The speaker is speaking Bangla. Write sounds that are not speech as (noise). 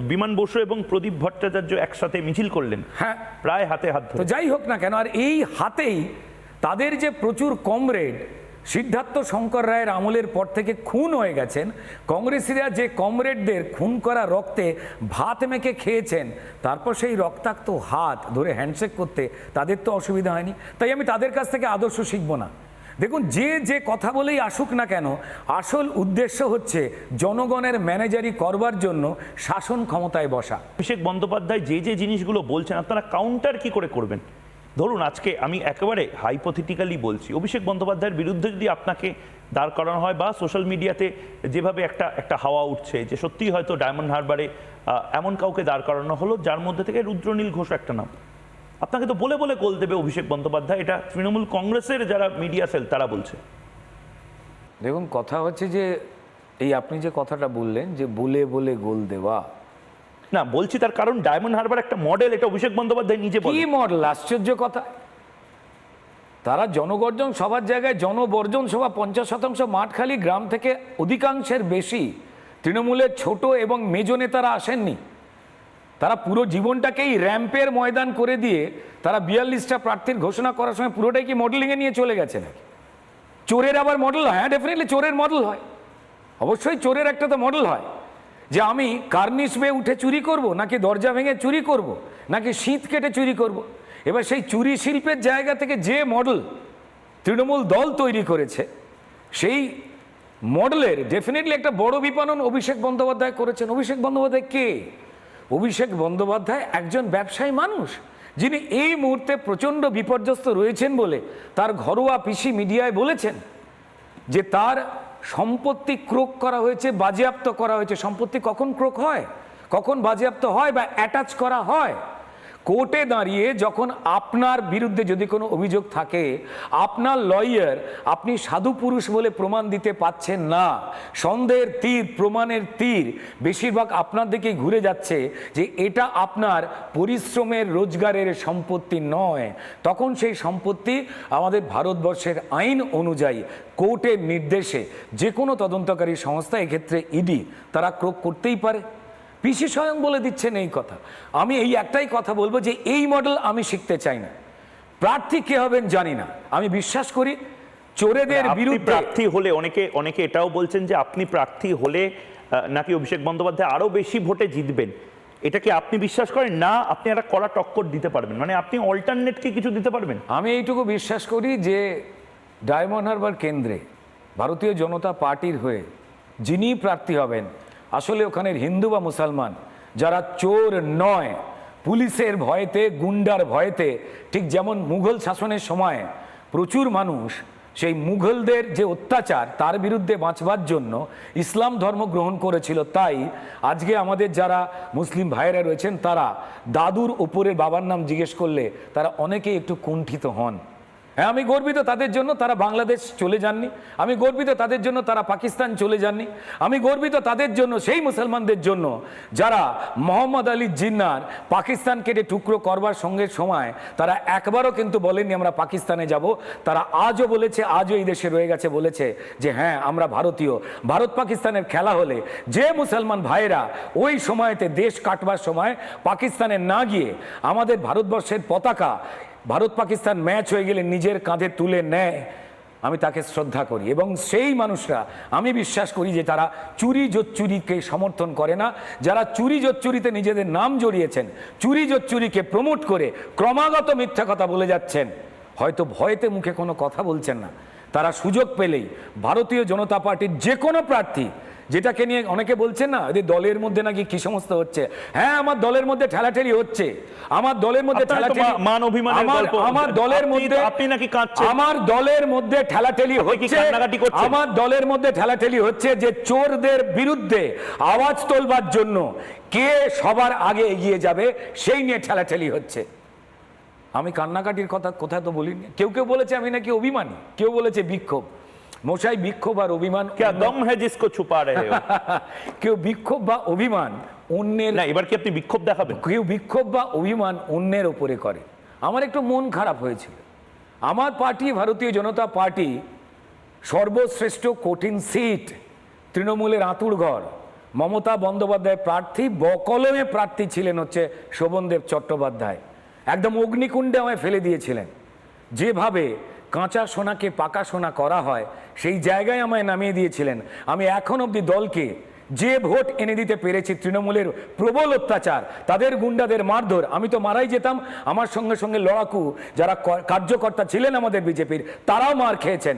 বিমান বসু এবং প্রদীপ ভট্টাচার্য একসাথে মিছিল করলেন। হ্যাঁ। প্রায় হাতে হাত তো ধরে যাই হোক না কেন আর এই হাতেই তাদের যে প্রচুর কমরেড সিদ্ধার্থ শঙ্কর রায়ের আমলের পর থেকে খুন হয়ে গেছেন। কংগ্রেসিরা যে কমরেডদের খুন করা রক্তে ভাত মেখে খেয়েছেন তারপর সেই রক্তাক্ত হাত ধরে হ্যান্ডশেক করতে তাদের তো অসুবিধা হয়নি। তাই আমি তাদের কাছ থেকে আদর্শ শিখব না। দেখুন, যে যে কথা বলেই আসুক না কেন, আসল উদ্দেশ্য হচ্ছে জনগণের ম্যানেজারি করবার জন্য শাসন ক্ষমতায় বসা। অভিষেক বন্দ্যোপাধ্যায় যে যে জিনিসগুলো বলছেন, আপনারা কাউন্টার কি করে করবেন? ধরুন, আজকে আমি একেবারে হাইপোথেটিক্যালি বলছি, অভিষেক বন্দ্যোপাধ্যায়ের বিরুদ্ধে যদি আপনাকে দাঁড় করানো হয় বা সোশ্যাল মিডিয়াতে যেভাবে একটা একটা হাওয়া উঠছে, যে সত্যিই হয়তো ডায়মন্ড হারবারে এমন কাউকে দাঁড় করানো হলো, যার মধ্যে থেকে রুদ্রনীল ঘোষ একটা নাম। আপনাকে তো বলে বলে গোল দেবে অভিষেক বন্দ্যোপাধ্যায় এটা তৃণমূল কংগ্রেসের যারা মিডিয়া সেল তারা বলছে। দেখুন কথা হচ্ছে যে এই আপনি যে কথাটা বললেন যে বলে বলে গোল দেওয়া। না বলছি তার কারণ ডায়মন্ড হারবার একটা মডেল এটা অভিষেক বন্দ্যোপাধ্যায় নিজে কি মডেল আশ্চর্য কথা। তারা জনগর্জন সবার জায়গায় জনবর্জন সভা পঞ্চাশ শতাংশ মাঠ খালি গ্রাম থেকে অধিকাংশের বেশি। তৃণমূলের ছোট এবং মেজ নেতারা আসেননি। তারা পুরো জীবনটাকেই র্যাম্পের ময়দান করে দিয়ে তারা বিয়াল্লিশটা প্রার্থীর ঘোষণা করার সময় পুরোটাই কি মডেলিংয়ে নিয়ে চলে গেছে নাকি? চোরের আবার মডেল হয়? হ্যাঁ ডেফিনেটলি চোরের মডেল হয়। অবশ্যই চোরের একটা তো মডেল হয়। যে আমি কার্নিশ বেয়ে উঠে চুরি করব, নাকি দরজা ভেঙে চুরি করব, নাকি শীত কেটে চুরি করব? এবার সেই চুরি শিল্পের জায়গা থেকে যে মডেল তৃণমূল দল তৈরি করেছে, সেই মডেলের ডেফিনেটলি একটা বড় বিপণন অভিষেক বন্দ্যোপাধ্যায় করেছেন। অভিষেক বন্দ্যোপাধ্যায় কে? অভিষেক বন্দ্যোপাধ্যায় একজন ব্যবসায়ী মানুষ, যিনি এই মুহূর্তে প্রচণ্ড বিপর্যস্ত রয়েছেন বলে তার ঘরোয়া পিসি মিডিয়ায় বলেছেন যে তার সম্পত্তি ক্রোক করা হয়েছে, বাজেয়াপ্ত করা হয়েছে। সম্পত্তি কখন ক্রোক হয়? কখন বাজেয়াপ্ত হয় বা অ্যাটাচ করা হয়? কোর্টে দাঁড়িয়ে যখন আপনার বিরুদ্ধে যদি কোনো অভিযোগ থাকে, আপনার লয়ার আপনি সাধু পুরুষ বলে প্রমাণ দিতে পাচ্ছেন না, সন্দেহের তীর, প্রমাণের তীর, বেশিরভাগ আপনার দিকেই ঘুরে যাচ্ছে যে এটা আপনার পরিশ্রমের রোজগারের সম্পত্তি নয়। তখন সেই সম্পত্তি আমাদের ভারতবর্ষের আইন অনুযায়ী কোর্টের নির্দেশে যে কোনো তদন্তকারী সংস্থা, এক্ষেত্রে ইডি, তারা ক্রোক করতেই পারে। পিসি স্বয়ং বলে দিচ্ছেন এই কথা। আমি এই একটাই কথা বলব যে এই মডেল আমি শিখতে চাই না। প্রার্থী কে হবেন জানি না। আমি বিশ্বাস করি চোরেদের বিরুদ্ধে প্রার্থী হলে অনেকে অনেকে এটাও বলছেন যে আপনি প্রার্থী হলে নাকি অভিষেক বন্দ্যোপাধ্যায় আরও বেশি ভোটে জিতবেন। এটা কি আপনি বিশ্বাস করেন? না আপনি একটা কড়া টক্কর দিতে পারবেন। মানে আপনি অল্টারনেট কি কিছু দিতে পারবেন? আমি এইটুকু বিশ্বাস করি যে ডায়মন্ড হারবার কেন্দ্রে ভারতীয় জনতা পার্টির হয়ে যিনি প্রার্থী হবেন আসলে ওখানের হিন্দু বা মুসলমান, যারা চোর নয়, পুলিশের ভয়েতে, গুন্ডার ভয়েতে, ঠিক যেমন মুঘল শাসনের সময় প্রচুর মানুষ সেই মুঘলদের যে অত্যাচার, তার বিরুদ্ধে বাঁচবার জন্য ইসলাম ধর্ম গ্রহণ করেছিল। তাই আজকে আমাদের যারা মুসলিম ভাইয়েরা রয়েছেন, তারা দাদুর ওপরের বাবার নাম জিজ্ঞেস করলে তারা অনেকেই একটু কুণ্ঠিত হন। হ্যাঁ আমি গর্বিত তাদের জন্য তারা বাংলাদেশ চলে যাননি। আমি গর্বিত তাদের জন্য তারা পাকিস্তান চলে যাননি। আমি গর্বিত তাদের জন্য, সেই মুসলমানদের জন্য যারা মোহাম্মদ আলী জিন্নার পাকিস্তান কেটে টুকরো করবার সঙ্গে সময় তারা একবারও কিন্তু বলেননি, আমরা পাকিস্তানে যাব। তারা আজও বলেছে, আজও এই দেশে রয়ে গেছে, বলেছে যে হ্যাঁ আমরা ভারতীয়। ভারত পাকিস্তানের খেলা হলে যে মুসলমান ভাইয়েরা ওই সময়তে দেশ কাটবার সময় পাকিস্তানে না গিয়ে আমাদের ভারতবর্ষের পতাকা ভারত পাকিস্তান ম্যাচ হয়ে গেলে নিজের কাঁধে তুলে নেয়। আমি তাকে শ্রদ্ধা করি এবং সেই মানুষরা, আমি বিশ্বাস করি যে তারা চুরি জোচ্চুরিকে সমর্থন করে না। যারা চুরি জোচ্চুরিতে নিজেদের নাম জড়িয়েছেন, চুরি জোচ্চুরিকে প্রমোট করে ক্রমাগত মিথ্যা কথা বলে যাচ্ছেন, হয়তো ভয়েতে মুখে কোনো কথা বলছেন না। তারা সুযোগ পেলেই ভারতীয় জনতা পার্টির যে কোনো প্রার্থী যেটাকে নিয়ে অনেকে বলছেন না যে দলের মধ্যে নাকি কি সমস্ত হচ্ছে? হ্যাঁ আমার দলের মধ্যে ঠেলাঠেলি হচ্ছে। আমার দলের মধ্যে ঠেলাঠেলি মান অভিমানের আমার গল্প। আমার দলের মধ্যে আপনি নাকি কাঁদছেন। আমার দলের মধ্যে ঠেলাঠেলি হচ্ছে আমার দলের মধ্যে ঠেলাঠেলি হচ্ছে যে চোরদের বিরুদ্ধে আওয়াজ তোলবার জন্য কে সবার আগে এগিয়ে যাবে সেই নিয়ে ঠেলাঠেলি হচ্ছে। আমি কান্নাকাটির কথা কোথায় তো বলিনি। কেউ কেউ বলেছে আমি নাকি অভিমানী কেউ বলেছে বিক্ষোভ। মশাই বিক্ষোভ আর অভিমান क्या दम है जिसको छुपा रहे हो (laughs) কেউ বিক্ষোভ বা অভিমান অন্যের না এবার কি আপনি বিক্ষোভ দেখাবেন কেউ বিক্ষোভ বা অভিমান অন্যের ওপরে করে আমার একটু মন খারাপ হয়েছিল আমার পার্টি ভারতীয় জনতা পার্টি সর্বশ্রেষ্ঠ কঠিন সিট তৃণমূলের আঁতুড় ঘর মমতা বন্দ্যোপাধ্যায় প্রার্থী বকলমে প্রার্থী ছিলেন হচ্ছে শোভনদেব চট্টোপাধ্যায় একদম অগ্নিকুণ্ডে আমায় ফেলে দিয়েছিলেন যেভাবে কাঁচা সোনাকে পাকা সোনা করা হয়, সেই জায়গায় আমায় নামিয়ে দিয়েছিলেন। আমি এখন অবধি দলকে যে ভোট এনে দিতে পেরেছি তৃণমূলের প্রবল অত্যাচার, তাদের গুন্ডাদের মারধর, আমি তো মারাই যেতাম। আমার সঙ্গে সঙ্গে লড়াকু যারা কার্যকর্তা ছিলেন আমাদের বিজেপির, তারাও মার খেয়েছেন।